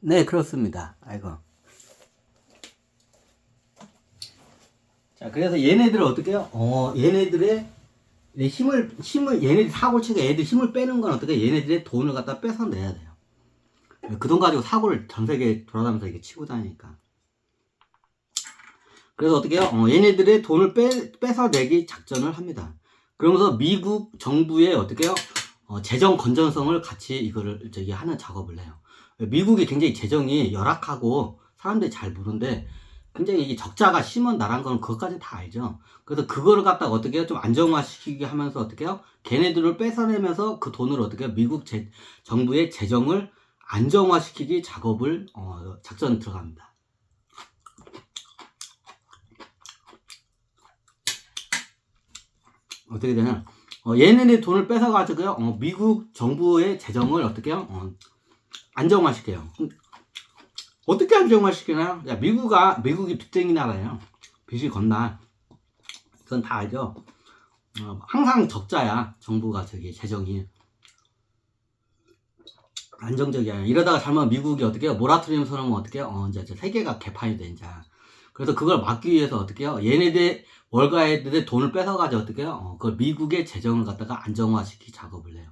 네, 그렇습니다. 아이고. 자, 그래서 얘네들을 어떻게 해요? 어, 얘네들의 이 힘을, 힘을, 얘네들이 사고를 치고 얘네들 힘을 빼는 건 어떻게 얘네들의 돈을 갖다 뺏어내야 돼요. 그 돈 가지고 사고를 전 세계 돌아다니면서 이렇게 치고 다니니까. 그래서 어떻게 해요? 어, 얘네들의 돈을 빼, 뺏어내기 작전을 합니다. 그러면서 미국 정부의 어떻게 해요? 어, 재정 건전성을 같이 이거를 저기 하는 작업을 해요. 미국이 굉장히 재정이 열악하고 사람들이 잘 모르는데 굉장히 이 적자가 심한 나라인 건 그것까지 다 알죠. 그래서 그거를 갖다가 어떻게? 좀 안정화시키게 하면서 어떻게 해요? 걔네들을 뺏어내면서 그 돈을 어떻게 해요? 미국 재, 정부의 재정을 안정화시키기 작업을 어, 작전 들어갑니다. 어떻게 되냐? 어, 얘네들 돈을 뺏어가지고요. 어, 미국 정부의 재정을 어떻게 해요? 어, 안정화시켜요. 어떻게 안정화시키나요? 야, 미국아, 미국이 빚쟁이 나라예요. 빚이 건날. 그건 다 알죠? 어, 항상 적자야. 정부가 저기 재정이. 안정적이야. 이러다가 잘못 미국이 어떻게 해요? 모라토리움 선언하면 어떻게 해요? 어, 이제 저 세계가 개판이 돼, 이제. 그래서 그걸 막기 위해서 어떻게 해요? 얘네들, 월가애들의 돈을 뺏어가지고 어떻게 해요? 어, 그걸 미국의 재정을 갖다가 안정화시키 작업을 해요.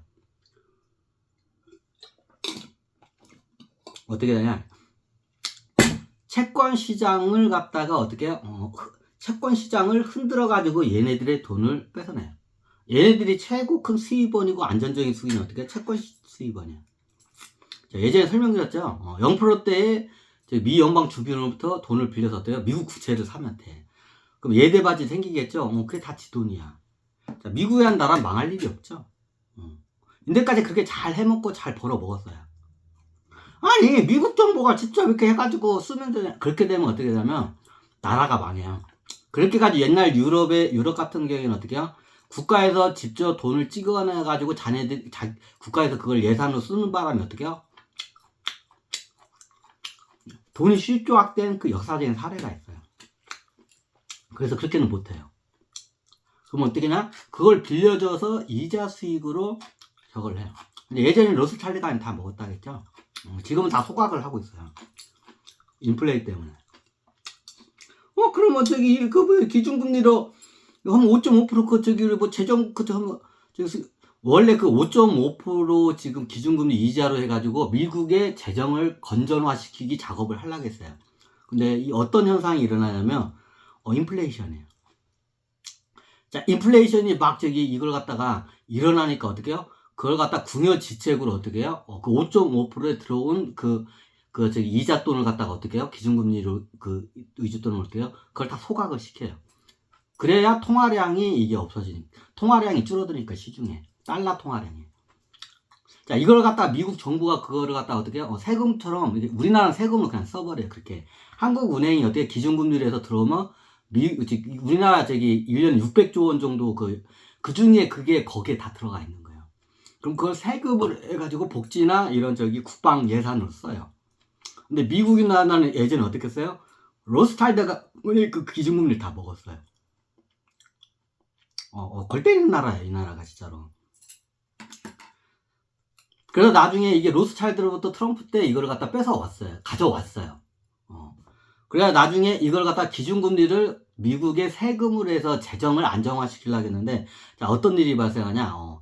어떻게 되냐? 채권 시장을 갖다가 어떻게? 어, 채권 시장을 흔들어 가지고 얘네들의 돈을 뺏어내요. 얘네들이 최고 큰 수입원이고 안전적인 수익은 어떻게? 채권 시- 수입원이에요. 자, 예전에 설명드렸죠. 어, 0%대의 미 연방 주변으로부터 돈을 빌려서 어때요? 미국 구채를 사면 돼. 그럼 예대바지 생기겠죠? 어, 그게 다 지 돈이야. 자, 미국이 한 나라 망할 일이 없죠. 어. 인데까지 그렇게 잘 해먹고 잘 벌어 먹었어요. 아니 미국 정부가 직접 이렇게 해가지고 쓰면 되냐 그렇게 되면 어떻게 되냐면 나라가 망해요. 그렇게 가지고 옛날 유럽의 유럽 같은 경우에는 어떻게 해요? 국가에서 직접 돈을 찍어내 가지고 자네들 자, 국가에서 그걸 예산으로 쓰는 바람에 어떻게 해요? 돈이 실조학된 그 역사적인 사례가 있어요. 그래서 그렇게는 못해요. 그럼 어떻게 냐? 그걸 빌려줘서 이자 수익으로 저걸 해요. 예전에 러스찰리가 다 먹었다겠죠? 어, 지금은 다 소각을 하고 있어요. 인플레이 때문에. 어, 그러면 저기, 그, 뭐, 기준금리로, 하면 5.5%그, 저기, 뭐, 재정, 그, 하면, 저기, 원래 그 5.5% 지금 기준금리 이자로 해가지고 미국의 재정을 건전화시키기 작업을 하려고 했어요. 근데 이 어떤 현상이 일어나냐면, 어, 인플레이션이에요. 자, 인플레이션이 막 저기 이걸 갖다가 일어나니까 어떻게 해요? 그걸 갖다 궁여지책으로 어떻게 해요? 어, 그 5.5%에 들어온 그, 그, 저기, 이자 돈을 갖다가 어떻게 해요? 기준금리로 그, 의주 돈을 어떻게 해요? 그걸 다 소각을 시켜요. 그래야 통화량이 이게 없어지니까. 통화량이 줄어드니까 시중에. 달러 통화량이. 자, 이걸 갖다 미국 정부가 그거를 갖다 어떻게 해요? 어, 세금처럼, 이게 우리나라는 세금을 그냥 써버려요. 그렇게. 한국은행이 어떻게 기준금리로 해서 들어오면, 미, 우리나라 저기 1년 600조 원 정도 그, 그 중에 그게 거기에 다 들어가 있는 거예요. 그럼 그걸 세금을 해가지고 복지나 이런 저기 국방 예산으로 써요. 근데 미국이나 나는 예전에 어떻게 써요? 로스타이드가 그 기준금리를 다 먹었어요. 어, 어, 골 때리는 나라예요, 이 나라가 진짜로. 그래서 나중에 이게 로스차일드로부터 트럼프 때 이걸 갖다 뺏어 왔어요. 가져왔어요. 어. 그래야 나중에 이걸 갖다 기준금리를 미국의 세금으로 해서 재정을 안정화시키려고 했는데, 자, 어떤 일이 발생하냐, 어.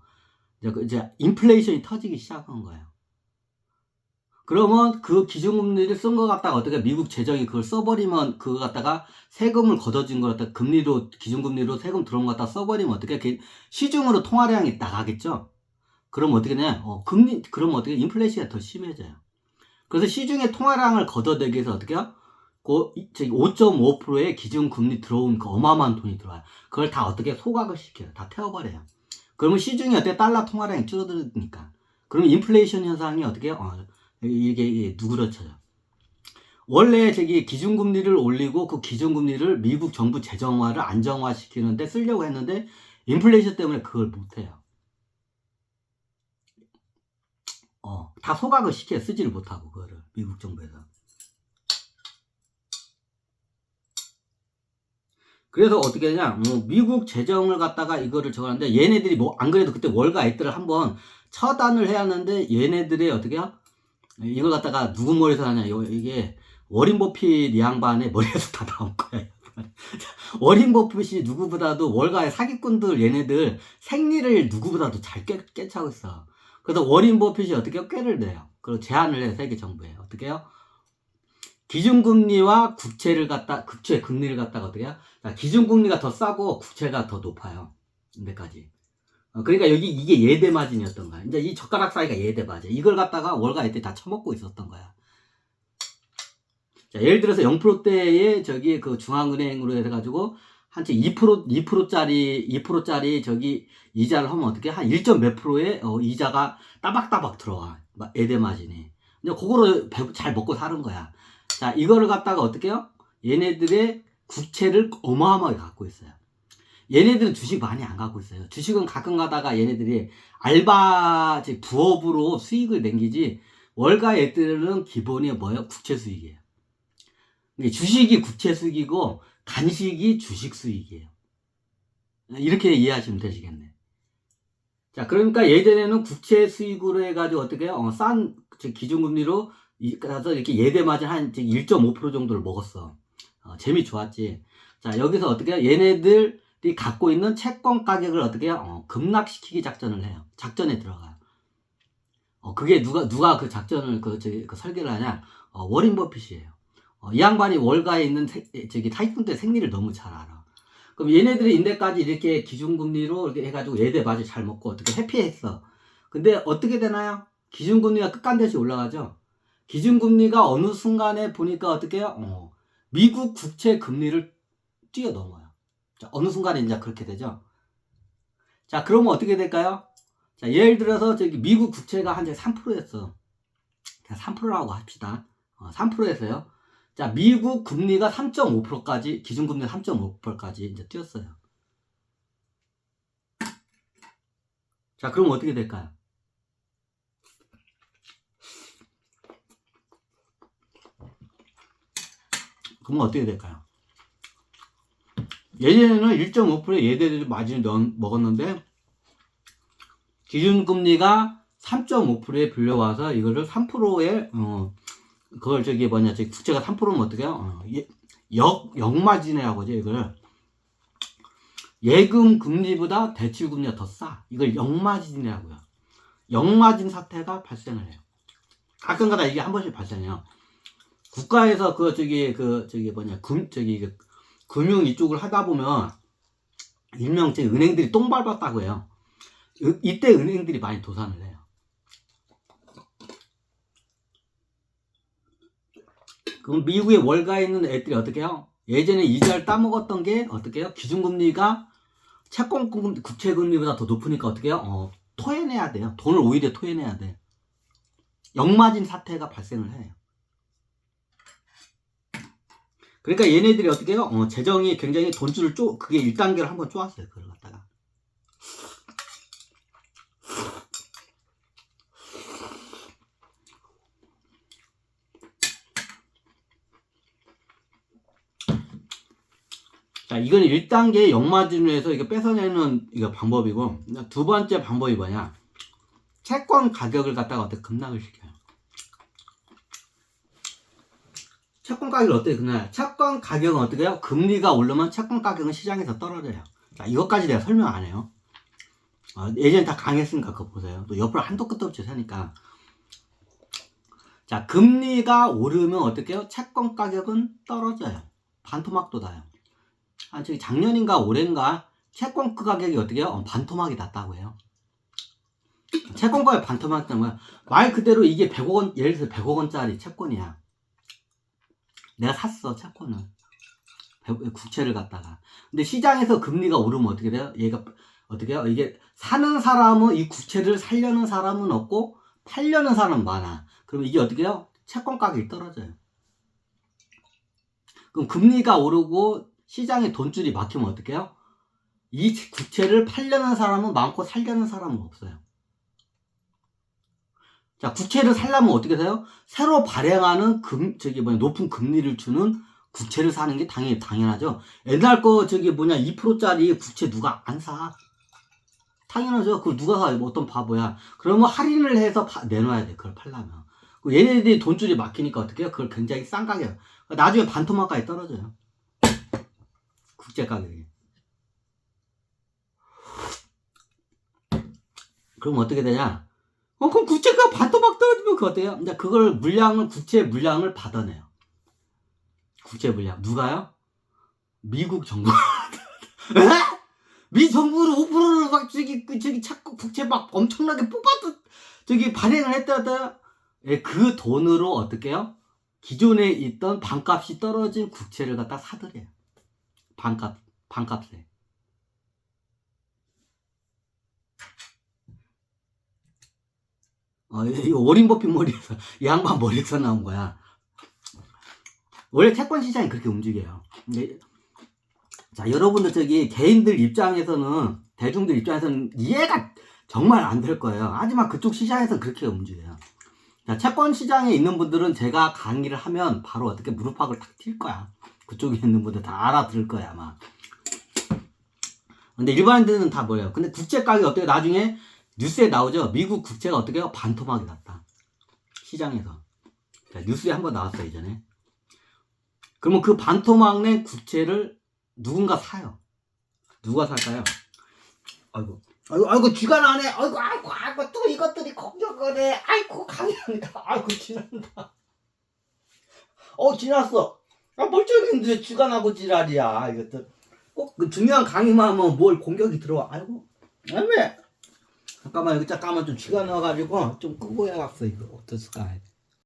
이제, 그 이제 인플레이션이 터지기 시작한 거예요. 그러면 그 기준금리를 쓴거 갖다가 어떻게 미국 재정이 그걸 써버리면 그거 갖다가 세금을 걷어진 걸 갖다가 금리로 기준금리로 세금 들어온 거 갖다 써버리면 어떻게 그 시중으로 통화량이 나가겠죠. 그럼 어떻게 되냐? 어, 금리 그러면 어떻게 인플레이션이 더 심해져요. 그래서 시중에 통화량을 걷어내기 위해서 어떻게 해요? 그 5.5%의 기준금리 들어온 그 어마어마한 돈이 들어와요. 그걸 다 어떻게 소각을 시켜요. 다 태워버려요. 그러면 시중에 어떻게 달러 통화량이 줄어드니까. 그러면 인플레이션 현상이 어떻게? 어, 이게, 이게 누그러져요. 원래 저기 기준금리를 올리고 그 기준금리를 미국 정부 재정화를 안정화시키는데 쓰려고 했는데 인플레이션 때문에 그걸 못해요. 어, 다 소각을 시켜요. 쓰지를 못하고 그거를 미국 정부에서. 그래서 어떻게 되냐, 뭐 미국 재정을 갖다가 이거를 적었는데 얘네들이 뭐 안 그래도 그때 월가 애들을 한번 처단을 해야 하는데 얘네들이 어떻게 해요? 이걸 갖다가 누구 머리에서 하냐 이게 워린 버핏 이 양반의 머리에서 다 나온 거야 워린 버핏이 누구보다도 월가의 사기꾼들 얘네들 생리를 누구보다도 잘 깨, 깨차고 있어 그래서 워린 버핏이 어떻게 해요? 꾀를 내요 그리고 제안을 해요 세계 정부에 어떻게 해요? 기준금리와 국채를 갖다 국채 금리를 갖다가 어떻게 해요? 자, 기준금리가 더 싸고 국채가 더 높아요 인데까지 어, 그러니까 여기 이게 예대 마진이었던 거야. 이제 이 젓가락 사이가 예대 마진. 이걸 갖다가 월가 애들이 다 처먹고 있었던 거야. 자, 예를 들어서 0%대에 저기 그 중앙은행으로 해가지고 한채 2% 2%짜리 2%짜리 저기 이자를 하면 어떻게 한 1점 몇 프로의 어, 이자가 따박따박 들어와. 막 애대 마진이. 근데 그거를 배- 잘 먹고 사는 거야. 자, 이거를 갖다가 어떻게 해요? 얘네들의 국채를 어마어마하게 갖고 있어요. 얘네들은 주식 많이 안 갖고 있어요. 주식은 가끔 가다가 얘네들이 알바, 즉 부업으로 수익을 남기지, 월가 애들은 기본이 뭐예요? 국채 수익이에요. 주식이 국채 수익이고, 간식이 주식 수익이에요. 이렇게 이해하시면 되시겠네. 자, 그러니까 예전에는 국채 수익으로 해가지고 어떻게 해요? 어, 싼, 즉 기준금리로, 이- 가서 이렇게 예대 맞은 한1.5% 정도를 먹었어. 어, 재미 좋았지. 자, 여기서 어떻게 해요? 얘네들, 이 갖고 있는 채권 가격을 어떻게 해요? 어, 급락시키기 작전을 해요. 작전에 들어가요. 어, 그게 누가, 누가 그 작전을 그, 저기, 그 설계를 하냐? 어, 워린 버핏이에요. 어, 이 양반이 월가에 있는 세- 저기 타이푼들 생리를 너무 잘 알아. 그럼 얘네들이 인대까지 이렇게 기준금리로 이렇게 해가지고 예대 맞이 잘 먹고 어떻게 회피했어. 근데 어떻게 되나요? 기준금리가 끝간듯이 올라가죠? 기준금리가 어느 순간에 보니까 어떻게 해요? 어, 미국 국채 금리를 뛰어넘어요. 자, 어느 순간에 이제 그렇게 되죠. 자, 그러면 어떻게 될까요? 자, 예를 들어서 저기 미국 국채가 한제 3%였어. 그냥 3%라고 합시다. 어, 3%였어요. 자, 미국 금리가 3.5%까지, 기준금리 3.5%까지 이제 뛰었어요. 자, 그럼 어떻게 될까요? 그러면 어떻게 될까요? 예전에는 1.5% 예대를 마진을 넣, 먹었는데 기준금리가 3.5%에 불려와서 이거를 3%에 어 그걸 저기 뭐냐 저기 국채가 3%면 어떻게 해요? 어, 예, 역 역마진이라고 하죠 이걸 예금 금리보다 대출 금리가 더 싸. 이걸 역마진이라고요. 역마진 사태가 발생을 해요. 가끔가다 이게 한 번씩 발생해요. 국가에서 그 저기 그 저기 뭐냐 금 저기 그 금융 이쪽을 하다 보면 일명 제 은행들이 똥 밟았다고 해요. 이- 이때 은행들이 많이 도산을 해요. 그럼 미국의 월가에 있는 애들이 어떻게 해요? 예전에 이자를 따먹었던 게 어떻게 해요? 기준금리가 채권금 국채금리보다 더 높으니까 어떻게 해요? 어, 토해내야 돼요. 돈을 오히려 토해내야 돼. 역마진 사태가 발생을 해요. 그러니까 얘네들이 어떻게 해요? 어, 재정이 굉장히 돈줄을 쪼, 그게 1단계를 한번 쪼았어요. 그걸 갖다가. 자, 이건 1단계 역마진을 해서 이거 뺏어내는 이거 방법이고, 두 번째 방법이 뭐냐? 채권 가격을 갖다가 어떻게 급락을 시켜요. 채권 가격을 어떻게 그나요? 채권 가격은 어떻게 해요? 금리가 오르면 채권 가격은 시장에서 떨어져요. 자, 이것까지 내가 설명 안 해요. 어, 예전에 다 강했으니까 그거 보세요. 또 옆으로 한도 끝도 없이 사니까. 자, 금리가 오르면 어떻게 해요? 채권 가격은 떨어져요. 반토막 돋아요. 아, 저기 작년인가 올해인가 채권 그 가격이 어떻게 해요? 어, 반토막이 났다고 해요. 채권 가격 반토막 났다는 거야. 말 그대로 이게 100억 원, 예를 들어서 100억 원짜리 채권이야. 내가 샀어, 채권을. 배- 국채를 갖다가. 근데 시장에서 금리가 오르면 어떻게 돼요? 얘가, 어떻게 해요? 이게 사는 사람은 이 국채를 살려는 사람은 없고 팔려는 사람은 많아. 그럼 이게 어떻게 해요? 채권 가격이 떨어져요. 그럼 금리가 오르고 시장에 돈줄이 막히면 어떻게 해요? 이 국채를 팔려는 사람은 많고 살려는 사람은 없어요. 자, 국채를 살려면 어떻게 돼요? 새로 발행하는 금, 저기 뭐냐, 높은 금리를 주는 국채를 사는 게 당연히, 당연하죠. 옛날 거 저기 뭐냐, 2%짜리 국채 누가 안 사? 당연하죠. 그걸 누가 사? 어떤 바보야. 그러면 할인을 해서 파- 내놔야 돼. 그걸 팔려면. 그 얘네들이 돈줄이 막히니까 어떻게 해요? 그걸 굉장히 싼 가격. 나중에 반토막까지 떨어져요. 국제 가격이. 그럼 어떻게 되냐? 어, 그럼 국채가 반토막 떨어지면 그거 어때요? 이제 그걸 물량을, 국채 물량을 받아내요. 국채 물량. 누가요? 미국 정부. 에? 미 정부를 5%를 막 저기, 그 저기 자꾸 국채 막 엄청나게 뽑아도 저기 발행을 했다다. 예, 그 돈으로 어떻게 해요? 기존에 있던 반값이 떨어진 국채를 갖다 사들여요. 반값, 반값에. 어, 이거 오린 버핏 머리에서, 이 양반 머리에서 나온 거야. 원래 채권 시장이 그렇게 움직여요. 근데, 자, 여러분들 저기 개인들 입장에서는, 대중들 입장에서는 이해가 정말 안 될 거예요. 하지만 그쪽 시장에서는 그렇게 움직여요. 자, 채권 시장에 있는 분들은 제가 강의를 하면 바로 어떻게 무릎팍을 탁 튈 거야. 그쪽에 있는 분들 다 알아들을 거야, 아마. 근데 일반인들은 다 뭐예요? 근데 국제 가격이 어떻게 나중에 뉴스에 나오죠? 미국 국채가 어떻게 해요? 반토막이 났다. 시장에서. 자, 뉴스에 한번 나왔어, 이전에. 그러면 그 반토막 낸 국채를 누군가 사요. 누가 살까요? 아이고. 아이고, 아이고, 쥐가 나네. 아이고, 아이고, 아이고, 또 이것들이 걱정거네. 아이고, 강의한다. 아이고, 지난다. 어, 지났어. 아, 멀쩡했는데 쥐가 나고 지랄이야, 이것들. 꼭 그 중요한 강의만 하면 뭘 공격이 들어와. 아이고, 애매. 잠깐만, 여기 잠깐만 좀 쥐가 나와가지고 좀 끄고 해놨어, 이거. 어땠을까?